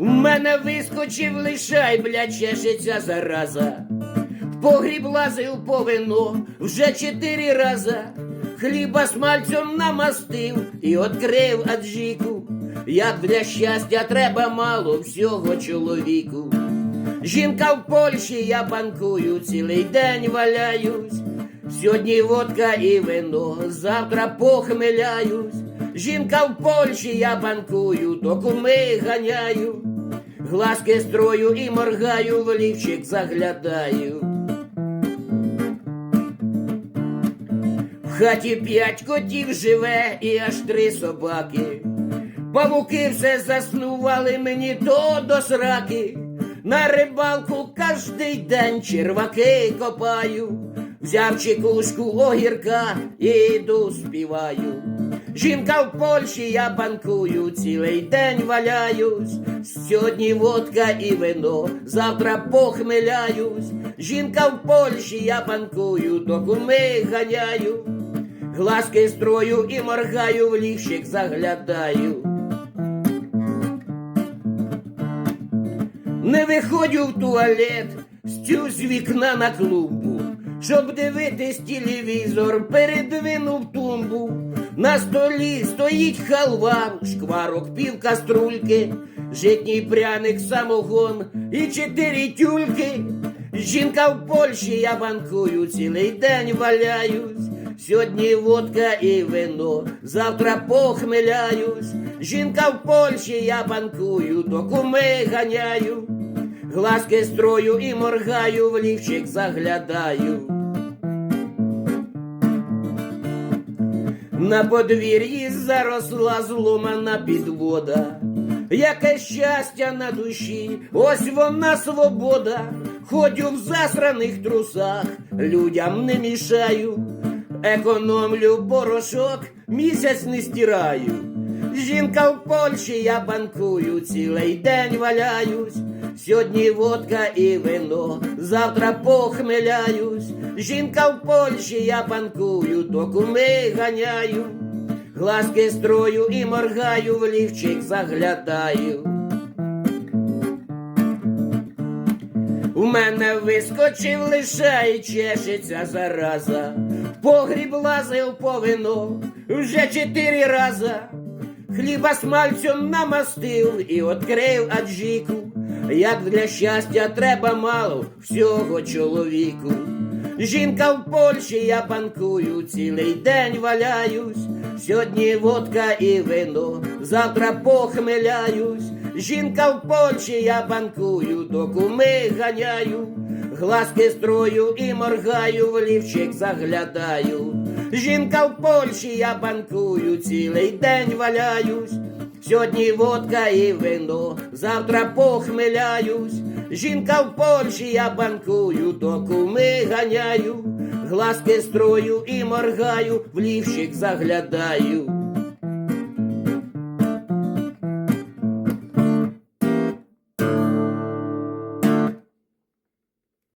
У мене вискочив лишай, блядь, чешеться зараза. В погріб лазив по вино вже чотири рази. Хліба з мальцем намастив і відкрив аджіку. Як для щастя треба мало всього чоловіку. Жінка в Польщі, я банкую, цілий день валяюсь. Сьогодні водка і вино, завтра похмеляюсь. Жінка в Польщі, я банкую, то куми ганяю. Глазки строю і моргаю, в лівчик заглядаю. В хаті п'ять котів живе і аж три собаки. Павуки все заснували мені то до сраки. На рибалку кожний день черваки копаю. Взяв чекушку огірка і йду співаю. Жінка в Польщі, я банкую, цілий день валяюсь. Сьогодні водка і вино, завтра похмеляюсь. Жінка в Польщі, я банкую, то куми ганяю. Глазки строю і моргаю, в лівчик заглядаю. Не виходжу в туалет, стю з вікна на клумбу, щоб дивитись телевізор, передвинув тумбу. На столі стоїть халва, шкварок пів каструльки, житній пряник, самогон і чотири тюльки. Жінка в Польщі, я банкую, цілий день валяюсь. Сьогодні водка і вино, завтра похмеляюсь. Жінка в Польщі, я банкую, то куми ганяю. Глазки строю і моргаю, в лівчик заглядаю. На подвір'ї заросла зломана підвода. Яке щастя на душі, ось вона свобода. Ходю в засраних трусах, людям не мішаю. Економлю порошок, місяць не стираю. Жінка в Польщі, я банкую, цілий день валяюсь. Сьогодні водка і вино, завтра похмеляюсь. Жінка в Польщі, я банкую, то куми ганяю. Глазки строю і моргаю, в лівчик заглядаю. У мене вискочив лише і чешеться зараза. Погріб лазив по вино вже чотири рази. Хліба з мальцем намастив і відкрив аджіку. Як для щастя треба мало всього чоловіку. Жінка в Польщі, я банкую, цілий день валяюсь. Сьогодні водка і вино, завтра похмеляюсь. Жінка в Польщі, я банкую, то куми ганяю. Глазки строю і моргаю, в лівчик заглядаю. Жінка в Польщі, я банкую, цілий день валяюсь. Сьогодні водка і вино, завтра похмеляюсь. Жінка в Польщі, я банкую, то куми ганяю. Глазки строю і моргаю, в лівщик заглядаю.